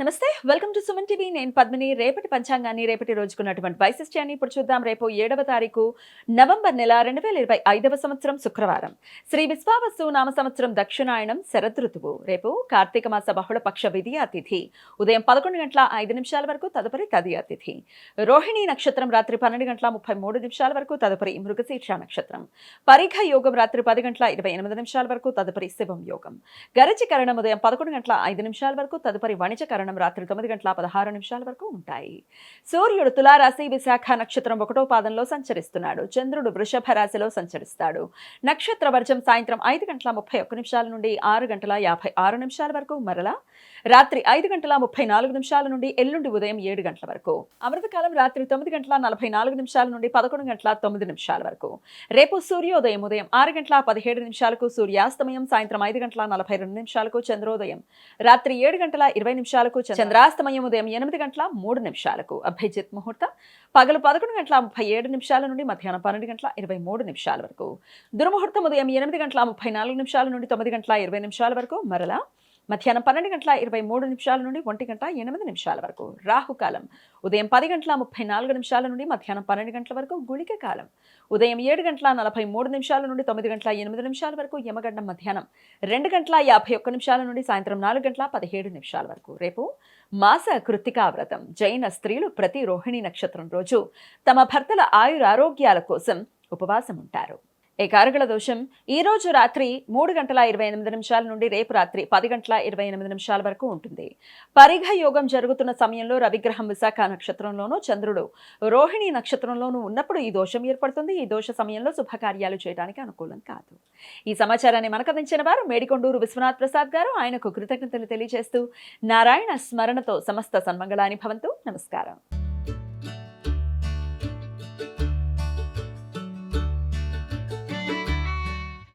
నమస్తే welcome to Suman TV. నేను పద్మిని. రేపటి పంచాంగాన్ని రేపటి రోజుకున్నటువంటి వైశిష్ట్యాన్ని ఇప్పుడు చూద్దాం. రేపు ఏడవ తారీఖు నవంబర్ నెల రెండు వేల ఇరవై ఐదవ సంవత్సరం శుక్రవారం. శ్రీ విశ్వావసు నామ సంవత్సరం దక్షిణాయనం శరద్ ఋతువు. రేపు కార్తీక మాస బహుళ పక్ష విధి తిథి. ఉదయం పదకొండు గంటల ఐదు నిమిషాల వరకు తదుపరి తదియ తిథి. రోహిణి నక్షత్రం రాత్రి పన్నెండు గంటల ముప్పై మూడు నిమిషాల వరకు తదుపరి మృగశీర్ష నక్షత్రం. పరిఘ యోగం రాత్రి పది గంటల ఇరవై ఎనిమిది నిమిషాల వరకు తదుపరి శివం యోగం. గరచికరణం ఉదయం పదకొండు గంటల ఐదు నిమిషాల వరకు తదుపరి వణిజ గ్రహణం రాత్రి తొమ్మిది గంటల పదహారు నిమిషాల వరకు ఉంటాయి. సూర్యుడు తులారాశి విశాఖ నక్షత్రం ఒకటో పాదంలో సంచరిస్తున్నాడు. చంద్రుడు వృషభ రాశిలో సంచరిస్తాడు. నక్షత్ర వర్జం సాయంత్రం ఐదు గంటల ముప్పై ఒక్క నిమిషాల నుండి ఆరు గంటల యాభై ఆరు నిమిషాల వరకు. మరలా రాత్రి ఐదు గంటల ముప్పై నాలుగు నిమిషాల నుండి ఎల్లుండి ఉదయం ఏడు గంటల వరకు. అమృతకాలం రాత్రి తొమ్మిది గంటల నలభై నాలుగు నిమిషాల నుండి పదకొండు గంటల తొమ్మిది నిమిషాల వరకు. రేపు సూర్యోదయం ఉదయం ఆరు గంటల పదిహేడు నిమిషాలకు సూర్యాస్తమయం సాయంత్రం ఐదు గంటల నలభై రెండు నిమిషాలకు చంద్రోదయం. రాత్రి ఏడు గంటల ఇరవై నిమిషాలకు చంద్రాస్తమయం ఉదయం ఎనిమిది గంటల మూడు నిమిషాలకు. అభ్యజిత్ ముహూర్తం పగలు పదకొండు గంటల ముప్పై ఏడు నిమిషాల నుండి మధ్యాహ్నం పన్నెండు గంటల ఇరవై మూడు నిమిషాల వరకు. దుర్ముహూర్తం ఉదయం ఎనిమిది గంటల ముప్పై నాలుగు నిమిషాల నుండి తొమ్మిది గంటల ఇరవై నిమిషాల వరకు. మరలా మధ్యాహ్నం పన్నెండు గంటల ఇరవై మూడు నిమిషాల నుండి ఒంటి గంట ఎనిమిది నిమిషాల వరకు రాహుకాలం. ఉదయం పది గంటల ముప్పై నాలుగు నిమిషాల నుండి మధ్యాహ్నం పన్నెండు గంటల వరకు గుళిక కాలం. ఉదయం ఏడు గంటల నలభై మూడు నిమిషాల నుండి తొమ్మిది గంటల ఎనిమిది నిమిషాల వరకు యమగండం మధ్యాహ్నం. రెండు గంటల యాభై ఒక్క నిమిషాల నుండి సాయంత్రం నాలుగు గంటల పదిహేడు నిమిషాల వరకు. రేపు మాస కృత్తికా వ్రతం. జైన స్త్రీలు ప్రతి రోహిణి నక్షత్రం రోజు తమ భర్తల ఆయురారోగ్యాల కోసం ఉపవాసం ఉంటారు ఈ కారకుల దోషం. ఈ రోజు రాత్రి మూడు గంటల ఇరవై ఎనిమిది నిమిషాల నుండి రేపు రాత్రి పది గంటల ఇరవై ఎనిమిది నిమిషాల వరకు ఉంటుంది. పరిఘ యోగం జరుగుతున్న సమయంలో రవిగ్రహం విశాఖ నక్షత్రంలోనూ చంద్రుడు రోహిణి నక్షత్రంలోనూ ఉన్నప్పుడు ఈ దోషం ఏర్పడుతుంది. ఈ దోష సమయంలో శుభకార్యాలు చేయడానికి అనుకూలం కాదు. ఈ సమాచారాన్ని మనకు అందించిన వారు మేడికొండూరు విశ్వనాథ్ ప్రసాద్ గారు. ఆయనకు కృతజ్ఞతలు తెలియజేస్తూ నారాయణ స్మరణతో సమస్త సన్మంగళాని భవంతు. నమస్కారం.